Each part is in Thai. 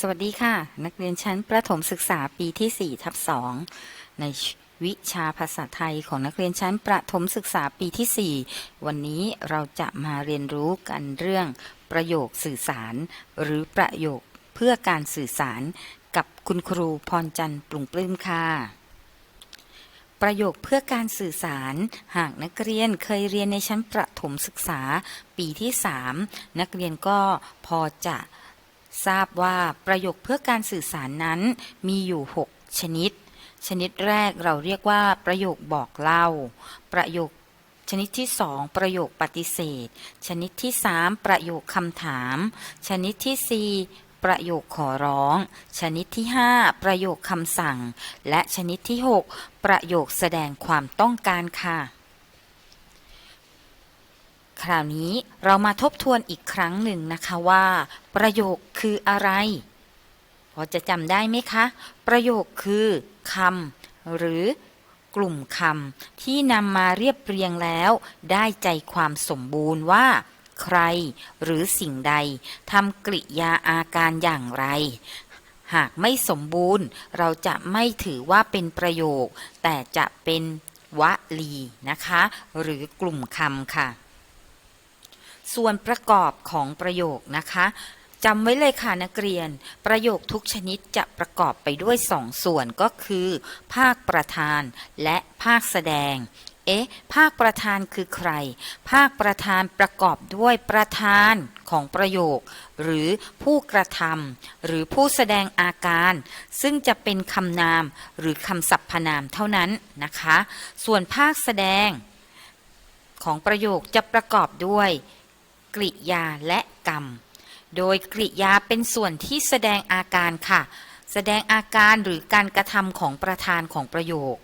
สวัสดีค่ะ นักเรียนชั้นประถมศึกษาปีที่ 4 ทับ 2 ในวิชาภาษาไทยของนักเรียนชั้นประถมศึกษาปีที่ 4 วันนี้เราจะมาเรียนรู้กันเรื่องประโยคสื่อสาร หรือประโยคเพื่อการสื่อสารกับคุณครูพรจันทร์ปรุงปลื้มค่ะประโยคเพื่อการสื่อสาร หากนักเรียนเคยเรียนในชั้นประถมศึกษาปีที่ 3 นักเรียนก็พอจะ ทราบว่าประโยคเพื่อการสื่อสารนั้นมีอยู่ 6 ชนิด ชนิดแรกเราเรียกว่าประโยคบอกเล่า ประโยคชนิดที่ 2 ประโยคปฏิเสธ ชนิดที่ 3 ประโยคคำถาม ชนิดทีสี่4ประโยคขอร้อง ชนิดที่ 5 ประโยคคำสั่ง และชนิดที่ 6 ประโยคแสดงความต้องการค่ะ คราวนี้เรามาทบทวนอีกครั้งหนึ่งนะคะว่า ประโยคคืออะไร พอจะจำได้ไหมคะ ประโยคคือคำหรือกลุ่มคำที่นำมาเรียบเรียงแล้ว ได้ใจความสมบูรณ์ว่า ใครหรือสิ่งใดทำกริยาอาการอย่างไร หากไม่สมบูรณ์ เราจะไม่ถือว่าเป็นประโยค แต่จะเป็นวลีนะคะ หรือกลุ่มคำค่ะ ส่วนประกอบของประโยคนะคะจำไว้เลยค่ะนักเรียน ประโยคทุกชนิดจะประกอบไปด้วยสองส่วนก็คือ ภาคประธานและภาคแสดง เอ๊ะ ภาคประธานคือใคร ภาคประธานประกอบด้วยประธานของประโยค หรือผู้กระทำหรือผู้แสดงอาการ ซึ่งจะเป็นคำนามหรือคำสรรพนามเท่านั้นนะคะ ส่วนภาคแสดงของประโยคจะประกอบด้วย กริยาและกรรม โดยกริยาเป็นส่วนที่แสดงอาการค่ะ แสดงอาการหรือการกระทำของประธานของประโยค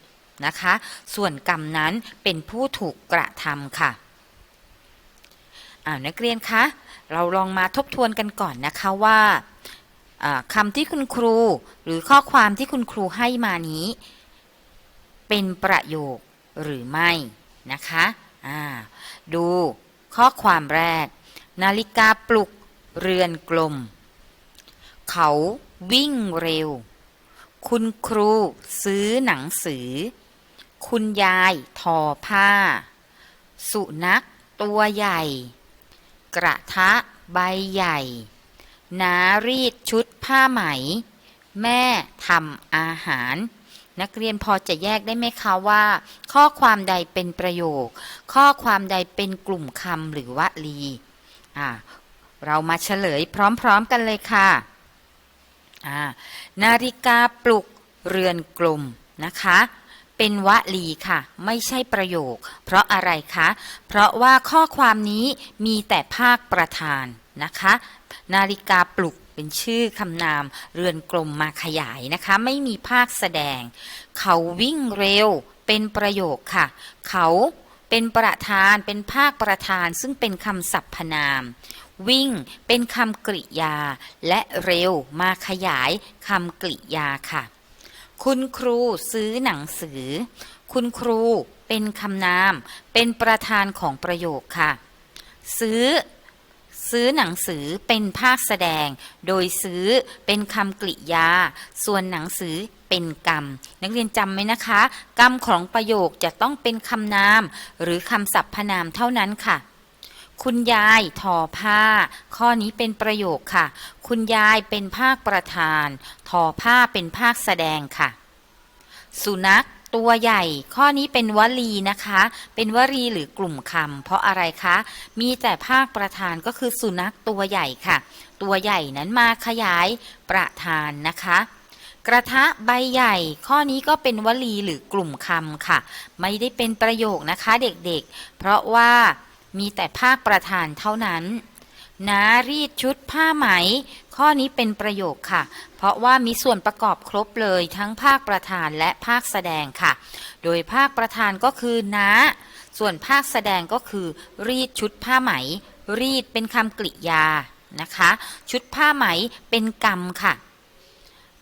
นะคะ ส่วนกรรมนั้นเป็นผู้ถูกกระทำค่ะอ่านักเรียนคะ เราลองมาทบทวนกันก่อนนะคะว่าคำที่คุณครูหรือข้อความที่คุณครูให้มานี้ เป็นประโยคหรือไม่นะคะ ดูข้อความแรก นาฬิกาปลุกเรือนกลม เขาวิ่งเร็ว คุณครูซื้อหนังสือ คุณยายทอผ้า สุนัขตัวใหญ่ กระทะใบใหญ่ นารีดชุดผ้าไหม แม่ทำอาหาร นักเรียนพอจะแยกได้ไหมคะว่า ข้อความใดเป็นประโยค ข้อความใดเป็นกลุ่มคำหรือวลี เรามาเฉลยพร้อมๆกันเลยค่ะนาฬิกาปลุกเรือนกลมนะคะ เป็นวลีค่ะ ไม่ใช่ประโยค เพราะอะไรคะ เพราะว่าข้อความนี้มีแต่ภาคประธานนะคะ นาฬิกาปลุกเป็นชื่อคำนามเรือนกลมมาขยายนะคะ ไม่มีภาคแสดง เขาวิ่งเร็วเป็นประโยคค่ะ เขา เป็นประธาน เป็นภาคประธาน ซึ่งเป็นคำสรรพนาม วิ่ง เป็นคำกริยา และเร็วมาขยายคำกริยาค่ะ คุณครูซื้อหนังสือ คุณครูเป็นคำนาม เป็นประธานของประโยคค่ะ ซื้อ ซื้อหนังสือเป็นภาคแสดง โดยซื้อเป็นคำกริยา ส่วนหนังสือเป็นกรรม นักเรียนจำไหมนะคะ กรรมของประโยคจะต้องเป็นคำนาม หรือคำสรรพนามเท่านั้นค่ะ คุณยายทอผ้า ข้อนี้เป็นประโยคค่ะ คุณยายเป็นภาคประธาน ทอผ้าเป็นภาคแสดงค่ะ สุนัข ตัวใหญ่ ข้อนี้เป็นวลีนะคะ เป็นวลีหรือกลุ่มคำเพราะอะไรคะ มีแต่ภาคประธานก็คือสุนัขตัวใหญ่ค่ะ ตัวใหญ่นั้นมาขยายประธานนะคะ กระทะใบใหญ่ ข้อนี้ก็เป็นวลีหรือกลุ่มคำค่ะ ไม่ได้เป็นประโยคนะคะเด็กๆ เพราะว่ามีแต่ภาคประธานเท่านั้นนารีดชุดผ้าไหม ข้อนี้เป็นประโยคค่ะ เพราะว่ามีส่วนประกอบครบเลยทั้งภาคประธานและภาคแสดงค่ะ โดยภาคประธานก็คือนาส่วนภาคแสดงก็คือ รีดชุดผ้าไหม รีดเป็นคำกริยานะคะ ชุดผ้าไหมเป็นกรรมค่ะ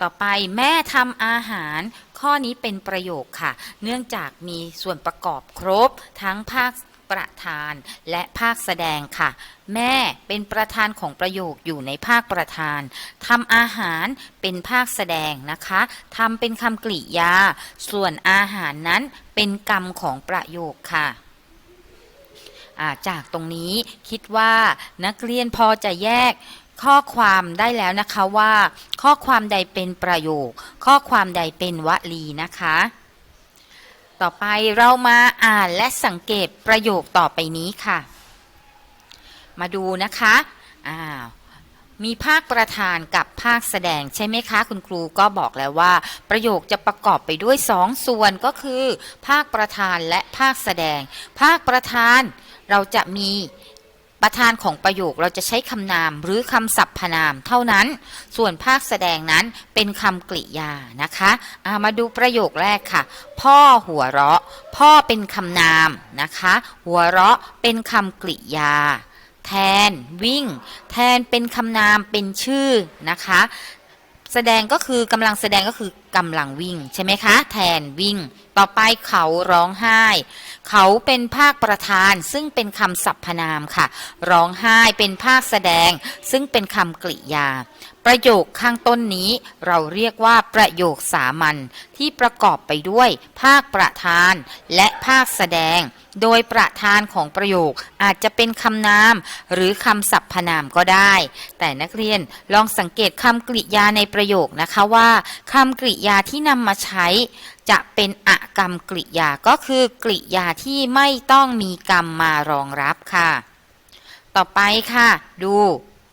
ต่อไปแม่ทำอาหาร ข้อนี้เป็นประโยคค่ะ เนื่องจากมีส่วนประกอบครบทั้งภาค ประธานและภาคแสดงค่ะ แม่เป็นประธานของประโยคอยู่ในภาคประธานทำอาหารเป็นภาคแสดงนะคะทำเป็นคำกริยา ส่วนอาหารนั้นเป็นกรรมของประโยคค่ะาจากตรงนี้คิดว่านักเรียนพอจะแยกข้อความได้แล้วนะคะว่า ข้อความใดเป็นประโยค ข้อความใดเป็นวลีนะคะ ต่อไปเรามาอ่านและสังเกตประโยคต่อไปนี้ค่ะ มาดูนะคะอ้าวมีภาคประธานกับภาคแสดงใช่ไหมคะ คุณครูก็บอกแล้วว่า ประโยคจะประกอบไปด้วยสองส่วนก็คือ ภาคประธานและภาคแสดง ภาคประธานเราจะมี ประธานของประโยคเราจะใช้คำนามหรือคำสรรพนามเท่านั้น ส่วนภาคแสดงนั้นเป็นคำกริยานะคะามาดูประโยคแรกค่ะ พ่อหัวเราะ พ่อเป็นคำนามนะคะ หัวเราะเป็นคำกริยา แทน วิ่ง แทนเป็นคำนามเป็นชื่อนะคะ แสดงก็คือกำลังแสดงก็คือกำลังวิ่งใช่ไหมคะ แทนวิ่ง ต่อไปเขาร้องไห้ เขาเป็นภาคประธานซึ่งเป็นคำสรรพนามค่ะ ร้องไห้เป็นภาคแสดง ซึ่งเป็นคำกริยา ประโยคข้างต้นนี้เราเรียกว่าประโยคสามัญที่ประกอบไปด้วย ภาคประธาน และภาคแสดง โดยประธานของประโยคอาจจะเป็นคำนาม หรือคำสรรพนามก็ได้ แต่นักเรียนลองสังเกตคำกริยาในประโยคนะคะว่าคำกริยาที่นำมาใช้ จะเป็นอกรรมกริยาก็คือกริยาที่ไม่ต้องมีกรรมมารองรับค่ะ ต่อไปค่ะ ดู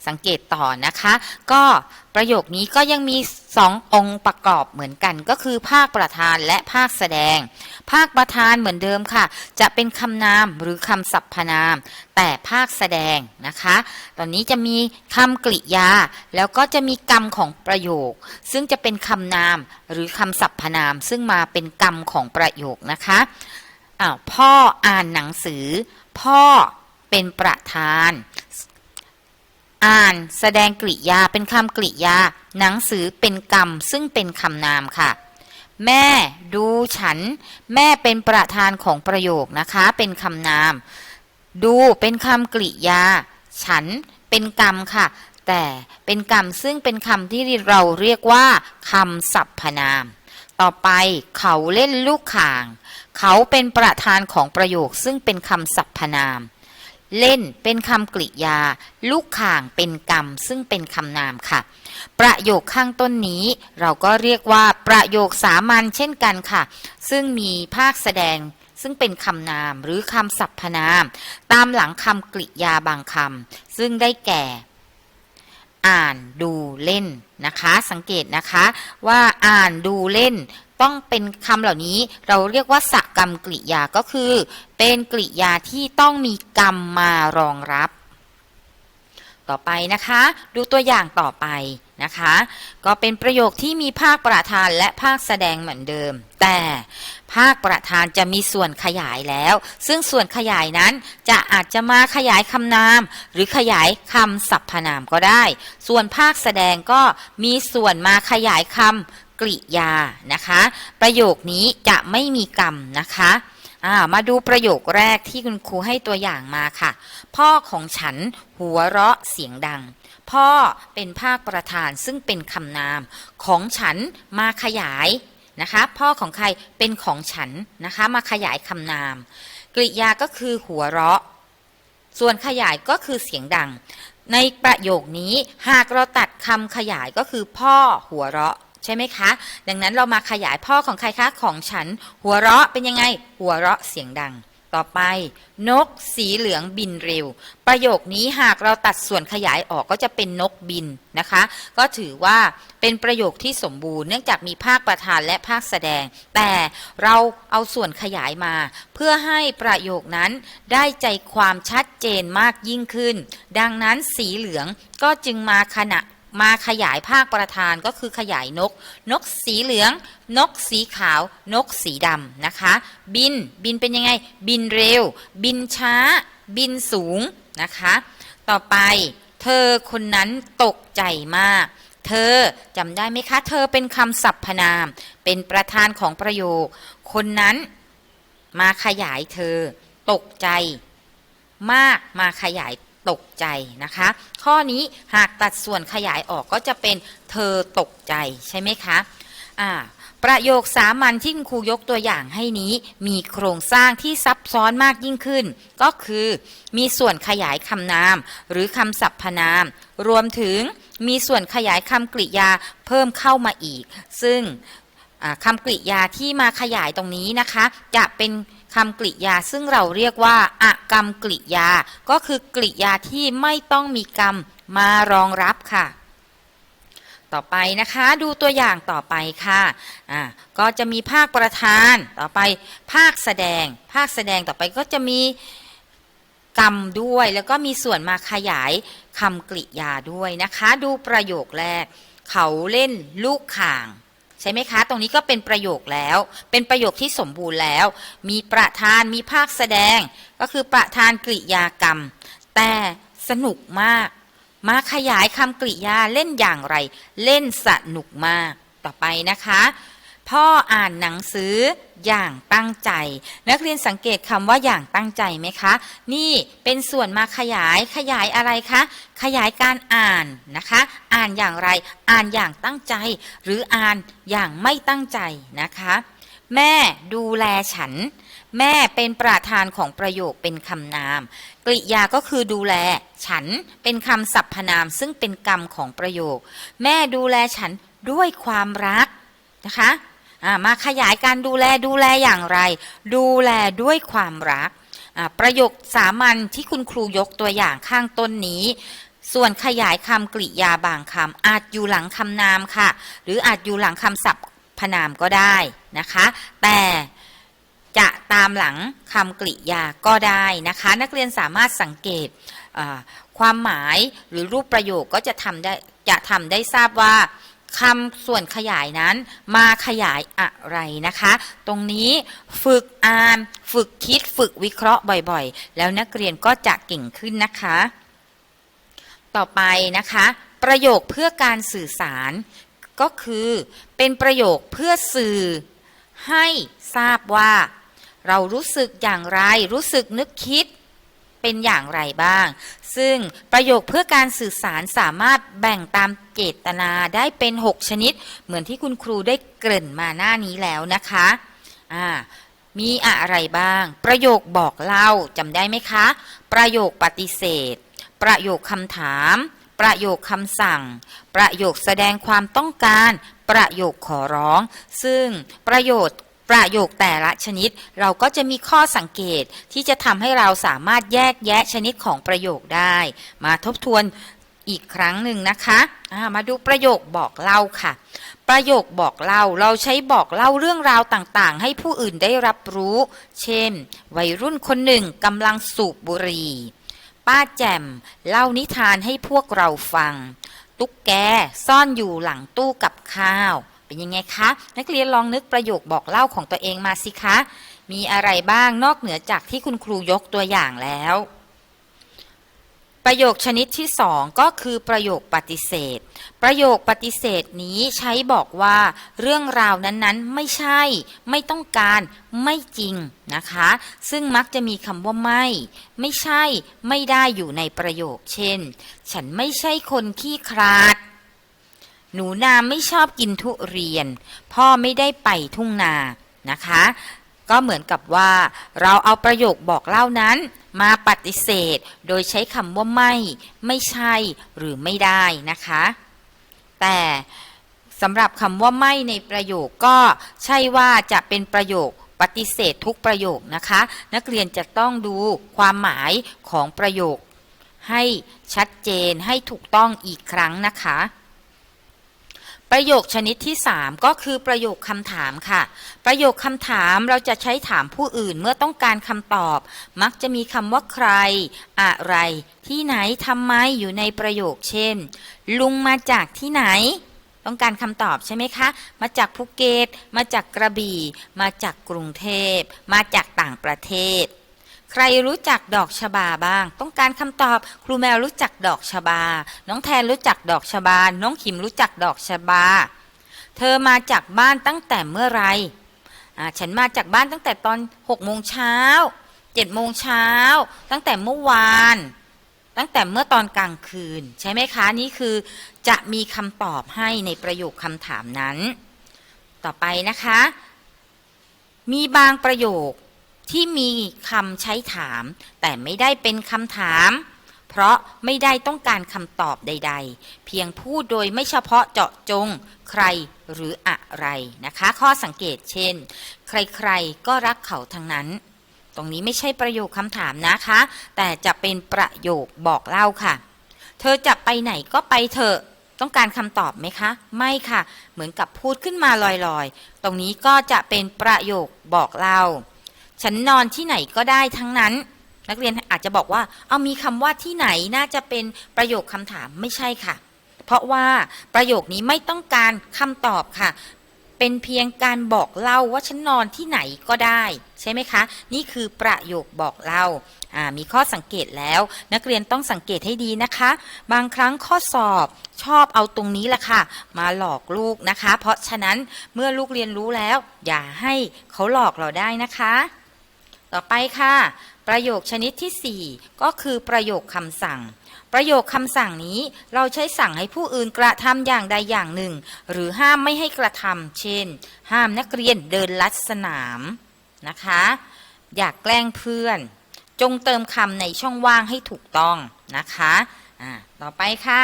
สังเกตต่อนะคะ ก็ประโยคนี้ก็ยังมีสององค์ประกอบเหมือนกันก็คือภาคประธานและภาคแสดง ภาคประธานเหมือนเดิมค่ะ จะเป็นคำนามหรือคำสรรพนาม แต่ภาคแสดงนะคะ ตอนนี้จะมีคำกริยา แล้วก็จะมีกรรมของประโยค ซึ่งจะเป็นคำนามหรือคำสรรพนาม ซึ่งมาเป็นกรรมของประโยคนะคะอ้าวพ่ออ่านหนังสือ พ่อเป็นประธาน อ่าน แสดงกริยาเป็นคำกริยา หนังสือเป็นกรรม ซึ่งเป็นคำนามค่ะ แม่ดูฉัน แม่เป็นประธานของประโยคนะคะ เป็นคำนาม ดูเป็นคำกริยา ฉันเป็นกรรมค่ะ แต่เป็นกรรมซึ่งเป็นคำที่เราเรียกว่าคำสรรพนาม ต่อไปเขาเล่นลูกข่าง เขาเป็นประธานของประโยคซึ่งเป็นคำสรรพนาม เล่นเป็นคำกริยา ลูกข่างเป็นกรรม ซึ่งเป็นคำนามค่ะ ประโยคข้างต้นนี้ เราก็เรียกว่าประโยคสามัญเช่นกันค่ะ ซึ่งมีภาคแสดงซึ่งเป็นคำนามหรือคำสรรพนาม ตามหลังคำกริยาบางคำซึ่งได้แก่ อ่านดูเล่นนะคะ สังเกตนะคะว่าอ่านดูเล่น ต้องเป็นคำเหล่านี้เราเรียกว่าสกรรมกริยาก็คือ เป็นกริยาที่ต้องมีกรรมมารองรับ ต่อไปนะคะ ดูตัวอย่างต่อไปนะคะ ก็เป็นประโยคที่มีภาคประธานและภาคแสดงเหมือนเดิม แต่ภาคประธานจะมีส่วนขยายแล้ว ซึ่งส่วนขยายนั้นจะอาจจะมาขยายคำนาม หรือขยายคำสรรพนามก็ได้ ส่วนภาคแสดงก็มีส่วนมาขยายคำ กริยานะคะ ประโยคนี้จะไม่มีกรรมนะคะามาดูประโยคแรกที่คุณครูให้ตัวอย่างมาค่ะ พ่อของฉันหัวเราะเสียงดัง พ่อเป็นภาคประธานซึ่งเป็นคำนามของฉันมาขยายนะคะ พ่อของใครเป็นของฉันนะคะ มาขยายคำนาม กริยาก็คือหัวเราะ ส่วนขยายก็คือเสียงดัง ในประโยคนี้หากเราตัดคำขยายก็คือ พ่อหัวเราะ ใช่ไหมคะ ดังนั้นเรามาขยายพ่อของใครคะของฉัน หัวเราะเป็นยังไง หัวเราะเสียงดัง ต่อไป นกสีเหลืองบินเร็ว ประโยคนี้หากเราตัดส่วนขยายออกก็จะเป็นนกบินนะคะ ก็ถือว่าเป็นประโยคที่สมบูรณ์เนื่องจากมีภาคประธานและภาคแสดง แต่เราเอาส่วนขยายมา เพื่อให้ประโยคนั้นได้ใจความชัดเจนมากยิ่งขึ้น ดังนั้นสีเหลืองก็จึงมาขณะ มาขยายภาคประธานก็คือขยายนก นกสีเหลือง นกสีขาว นกสีดำนะคะ บินบินเป็นยังไง บินเร็ว บินช้า บินสูงนะคะ ต่อไปเธอคนนั้นตกใจมาก เธอจำได้ไหมคะ เธอเป็นคำสรรพนาม เป็นประธานของประโยค คนนั้นมาขยายเธอ ตกใจ มากมาขยาย ตกใจนะคะ ข้อนี้หากตัดส่วนขยายออกก็จะเป็นเธอตกใจใช่ไหมคะอ่าประโยคสามัญที่ครูยกตัวอย่างให้นี้มีโครงสร้างที่ซับซ้อนมากยิ่งขึ้น ก็คือมีส่วนขยายคำนาม หรือคำสรรพนาม รวมถึงมีส่วนขยายคำกริยาเพิ่มเข้ามาอีก ซึ่งคำกริยาที่มาขยายตรงนี้นะคะ จะเป็น คำกริยาซึ่งเราเรียกว่าอะกรรมกริยา ก็คือกริยาที่ไม่ต้องมีกรรมมารองรับค่ะ ต่อไปนะคะดูตัวอย่างต่อไปค่ะอ่าก็จะมีภาคประธานต่อไปภาคแสดง ภาคแสดงต่อไปก็จะมีกรรมด้วยแล้วก็มีส่วนมาขยายคำกริยาด้วยนะคะ ดูประโยคแรก เขาเล่นลูกข่าง ใช่ไหมคะ ตรงนี้ก็เป็นประโยคแล้ว เป็นประโยคที่สมบูรณ์แล้ว มีประธานมีภาคแสดง ก็คือประธานกริยากรรม แต่สนุกมาก มาขยายคำกริยาเล่นอย่างไร เล่นสนุกมาก ต่อไปนะคะ พ่ออ่านหนังสืออย่างตั้งใจ นักเรียนสังเกตคำว่าอย่างตั้งใจไหมคะ นี่เป็นส่วนมาขยายขยายอะไรคะ ขยายการอ่านนะคะ อ่านอย่างไร อ่านอย่างตั้งใจ หรืออ่านอย่างไม่ตั้งใจนะคะ แม่ดูแลฉัน แม่เป็นประธานของประโยคเป็นคำนาม กริยาก็คือดูแล ฉันเป็นคำสรรพนามซึ่งเป็นกรรมของประโยค แม่ดูแลฉันด้วยความรักนะคะ มาขยายการดูแลดูแลอย่างไร ดูแลด้วยความรัก ประโยคสามัญที่คุณครูยกตัวอย่างข้างต้นนี้ ส่วนขยายคำกริยาบางคำอาจอยู่หลังคำนามค่ะ หรืออาจอยู่หลังคำศัพท์พนามก็ได้นะคะ แต่จะตามหลังคำกริยาก็ได้นะคะ นักเรียนสามารถสังเกตความหมายหรือรูปประโยคก็จะทำได้จะทำได้ทราบว่า คำส่วนขยายนั้นมาขยายอะไรนะคะ ตรงนี้ฝึกอ่าน ฝึกคิดฝึกวิเคราะห์บ่อยๆ แล้วนักเรียนก็จะเก่งขึ้นนะคะ ต่อไปนะคะ ประโยคเพื่อการสื่อสาร ก็คือเป็นประโยคเพื่อสื่อให้ทราบว่า เรารู้สึกอย่างไร รู้สึกนึกคิด เป็นอย่างไรบ้าง ซึ่งประโยคเพื่อการสื่อสารสามารถแบ่งตามเจตนาได้เป็น 6 ชนิด เหมือนที่คุณครูได้เกริ่นมาหน้านี้แล้วนะคะอ่ามีอะไรบ้าง ประโยคบอกเล่าจำได้ไหมคะ ประโยคปฏิเสธ ประโยคคำถาม ประโยคคำสั่ง ประโยคแสดงความต้องการ ประโยคขอร้อง ซึ่งประโยชน์ ประโยคแต่ละชนิด เราก็จะมีข้อสังเกตที่จะทำให้เราสามารถแยกแยะชนิดของประโยคได้ มาทบทวนอีกครั้งหนึ่งนะคะอ่ามาดูประโยคบอกเล่าค่ะ ประโยคบอกเล่าเราใช้บอกเล่าเรื่องราวต่างๆ ให้ผู้อื่นได้รับรู้ เช่น วัยรุ่นคนหนึ่งกำลังสูบบุหรี่ ป้าแจ่มเล่านิทานให้พวกเราฟัง ตุ๊กแกซ่อนอยู่หลังตู้กับข้าว เป็นยังไงคะ นักเรียนลองนึกประโยคบอกเล่าของตัวเองมาสิคะ มีอะไรบ้างนอกเหนือจากที่คุณครูยกตัวอย่างแล้ว ประโยคชนิดที่สองก็คือประโยคปฏิเสธ ประโยคปฏิเสธนี้ใช้บอกว่า เรื่องราวนั้นๆ ไม่ใช่ ไม่ต้องการ ไม่จริงนะคะ ซึ่งมักจะมีคำว่าไม่ ไม่ใช่ ไม่ได้อยู่ในประโยค เช่น ฉันไม่ใช่คนขี้คลาด หนูนาไม่ชอบกินทุเรียน พ่อไม่ได้ไปทุ่งนานะคะ ก็เหมือนกับว่าเราเอาประโยคบอกเล่านั้น มาปฏิเสธ โดยใช้คำว่าไม่ ไม่ใช่หรือไม่ได้นะคะ แต่สำหรับคำว่าไม่ในประโยคก็ใช่ว่าจะเป็นประโยคปฏิเสธทุกประโยคนะคะ นักเรียนจะต้องดูความหมายของประโยค ให้ชัดเจนให้ถูกต้องอีกครั้งนะคะ ประโยคชนิดที่ 3 ก็คือประโยคคำถามค่ะ ประโยคคำถามเราจะใช้ถามผู้อื่นเมื่อต้องการคำตอบ มักจะมีคำว่าใคร อะไร ที่ไหนทำไมอยู่ในประโยคเช่น ลุงมาจากที่ไหน ต้องการคำตอบใช่ไหมคะ มาจากภูเก็ตมาจากกระบี่ มาจากกรุงเทพ มาจากต่างประเทศ ใครรู้จักดอกชบาบ้าง ต้องการคำตอบ ครูแมวรู้จักดอกชบา น้องแทนรู้จักดอกชบา น้องขิมรู้จักดอกชบา เธอมาจากบ้านตั้งแต่เมื่อไหรอ่าฉันมาจากบ้านตั้งแต่ตอนหกโมงเช้าเจ็ดโมงเช้า ตั้งแต่เมื่อวาน ตั้งแต่เมื่อตอนกลางคืน ใช่ไหมคะ นี่คือจะมีคำตอบให้ในประโยคคำถามนั้น ต่อไปนะคะ มีบางประโยค ที่มีคำใช้ถาม แต่ไม่ได้เป็นคำถาม เพราะไม่ได้ต้องการคำตอบใด ๆ เพียงพูดโดยไม่เฉพาะเจาะจงใครหรืออะไรนะคะ ข้อสังเกตเช่น ใครๆก็รักเขาทั้งนั้น ตรงนี้ไม่ใช่ประโยคคำถามนะคะ แต่จะเป็นประโยคบอกเล่าค่ะ เธอจะไปไหนก็ไปเถอะต้องการคำตอบไหมคะ ไม่ค่ะ เหมือนกับพูดขึ้นมาลอยๆ ตรงนี้ก็จะเป็นประโยคบอกเล่า ฉันนอนที่ไหนก็ได้ทั้งนั้น นักเรียนอาจจะบอกว่า เอามีคำว่าที่ไหนน่าจะเป็นประโยคคำถามไม่ใช่ค่ะ เพราะว่าประโยคนี้ไม่ต้องการคำตอบค่ะ เป็นเพียงการบอกเล่าว่าฉันนอนที่ไหนก็ได้ ใช่ไหมคะ นี่คือประโยคบอกเล่ามีข้อสังเกตแล้ว นักเรียนต้องสังเกตให้ดีนะคะ บางครั้งข้อสอบชอบเอาตรงนี้แหละค่ะ มาหลอกลูกนะคะ เพราะฉะนั้นเมื่อลูกเรียนรู้แล้ว อย่าให้เขาหลอกเราได้นะคะ ต่อไปค่ะ ประโยคชนิดที่ 4 ก็คือประโยคคำสั่ง ประโยคคำสั่งนี้เราใช้สั่งให้ผู้อื่นกระทำอย่างใดอย่างหนึ่ง หรือห้ามไม่ให้กระทำเช่น ห้ามนักเรียนเดินลัดสนามนะคะ อยากแกล้งเพื่อน จงเติมคำในช่องว่างให้ถูกต้องนะคะอ่าต่อไปค่ะ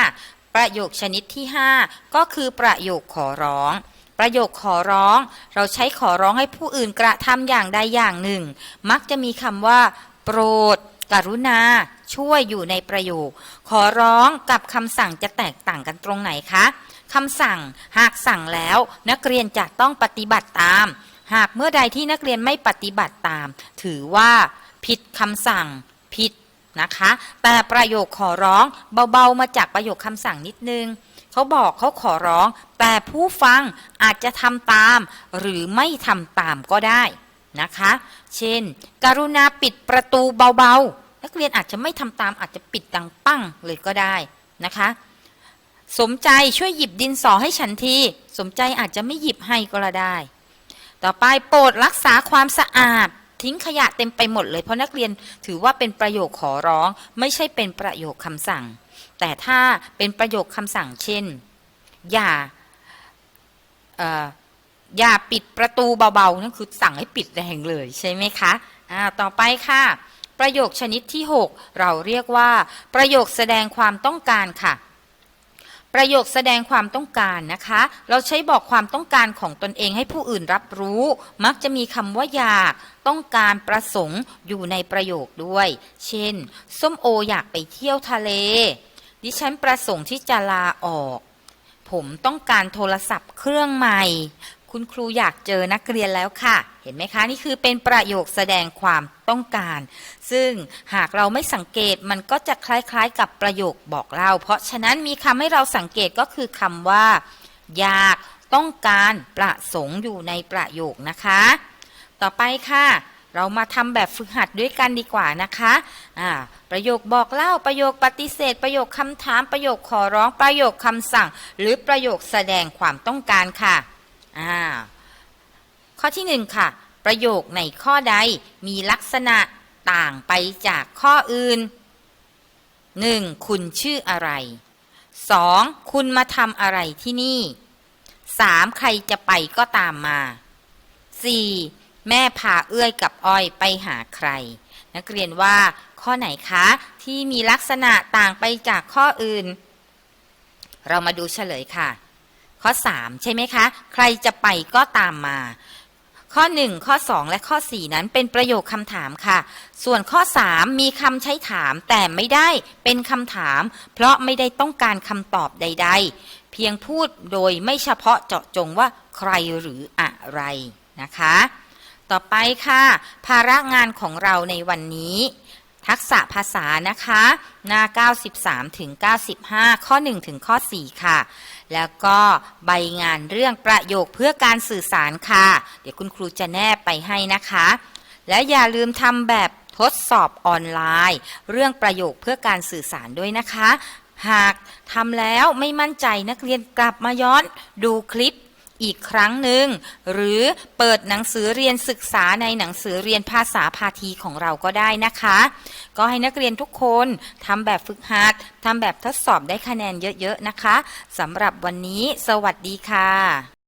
ประโยคชนิดที่ 5 ก็คือประโยคขอร้อง ประโยคขอร้อง เราใช้ขอร้องให้ผู้อื่นกระทำอย่างใดอย่างหนึ่ง มักจะมีคำว่า โปรด กรุณา ช่วยอยู่ในประโยค ขอร้องกับคำสั่งจะแตกต่างกันตรงไหนคะคำสั่งหากสั่งแล้วนักเรียนจะต้องปฏิบัติตาม หากเมื่อใดที่นักเรียนไม่ปฏิบัติตาม ถือว่า ผิดคำสั่ง ผิดนะคะ แต่ประโยคขอร้องเบาๆมาจากประโยคคำสั่งนิดนึง เขาบอกเขาขอร้อง แต่ผู้ฟังอาจจะทำตาม หรือไม่ทำตามก็ได้นะคะ เช่น กรุณาปิดประตูเบาๆ นักเรียนอาจจะไม่ทำตามอาจจะปิดดังปั้งเลยก็ได้นะคะ สมใจช่วยหยิบดินสอให้ฉันที สมใจอาจจะไม่หยิบให้ก็ได้ ต่อไปโปรดรักษาความสะอาดทิ้งขยะเต็มไปหมดเลยเพราะนักเรียนถือว่าเป็นประโยคขอร้อง ไม่ใช่เป็นประโยคคำสั่ง แต่ถ้าเป็นประโยคคำสั่งเช่น อย่าเอ่ออย่าปิดประตูเบาๆนั่นคือสั่งให้ปิดแรงเลยใช่ไหมคะอ่าต่อไปค่ะ ประโยคชนิดที่ 6 เราเรียกว่า ประโยคแสดงความต้องการค่ะ ประโยคแสดงความต้องการนะคะ เราใช้บอกความต้องการของตนเองให้ผู้อื่นรับรู้ มักจะมีคำว่าอยาก ต้องการประสงค์อยู่ในประโยคด้วย เช่น ส้มโออยากไปเที่ยวทะเล ดิฉันประสงค์ที่จะลาออก ผมต้องการโทรศัพท์เครื่องใหม่ คุณครูอยากเจอนักเรียนแล้วค่ะ เห็นไหมคะ นี่คือเป็นประโยคแสดงความต้องการ ซึ่งหากเราไม่สังเกตมันก็จะคล้ายๆ กับประโยคบอกเล่า เพราะฉะนั้นมีคำให้เราสังเกตก็คือคำว่า อยากต้องการประสงค์อยู่ในประโยคนะคะ ต่อไปค่ะ เรามาทำแบบฝึกหัดด้วยกันดีกว่านะคะอ่าประโยคบอกเล่าประโยคปฏิเสธ ประโยคคำถามประโยคขอร้องประโยคคำสั่ง หรือประโยคแสดงความต้องการค่ะอ่าข้อที่หนึ่งค่ะ ประโยคในข้อใดมีลักษณะต่างไปจากข้ออื่น 1. คุณชื่ออะไร 2. คุณมาทำอะไรที่นี่ 3. ใครจะไปก็ตามมา 4. แม่พาเอื้อยกับอ้อยไปหาใคร นักเรียนว่าข้อไหนคะที่มีลักษณะต่างไปจากข้ออื่น เรามาดูเฉลยค่ะ ข้อ 3 ใช่ไหมคะ ใครจะไปก็ตามมา ข้อ 1 ข้อ 2 และข้อ 4 นั้นเป็นประโยคคำถามค่ะ ส่วนข้อ 3 มีคำใช้ถามแต่ไม่ได้เป็นคำถาม เพราะไม่ได้ต้องการคำตอบใด ๆ เพียงพูดโดยไม่เฉพาะเจาะจงว่าใครหรืออะไรนะคะ ต่อไปค่ะ ภาระงานของเราในวันนี้ ทักษะภาษานะคะ หน้า 93ถึง95 ข้อ 1 ถึงข้อ 4 ค่ะ แล้วก็ใบงานเรื่องประโยคเพื่อการสื่อสารค่ะ เดี๋ยวคุณครูจะแนบไปให้นะคะ และอย่าลืมทำแบบทดสอบออนไลน์ เรื่องประโยคเพื่อการสื่อสารด้วยนะคะ หากทำแล้วไม่มั่นใจนักเรียนกลับมาย้อนดูคลิป อีกครั้งหนึ่ง หรือเปิดหนังสือเรียนศึกษาในหนังสือเรียนภาษาพาทีของเราก็ได้นะคะ ก็ให้นักเรียนทุกคนทำแบบฝึกหัดทำแบบทดสอบได้คะแนนเยอะๆนะคะสำหรับวันนี้ สวัสดีค่ะ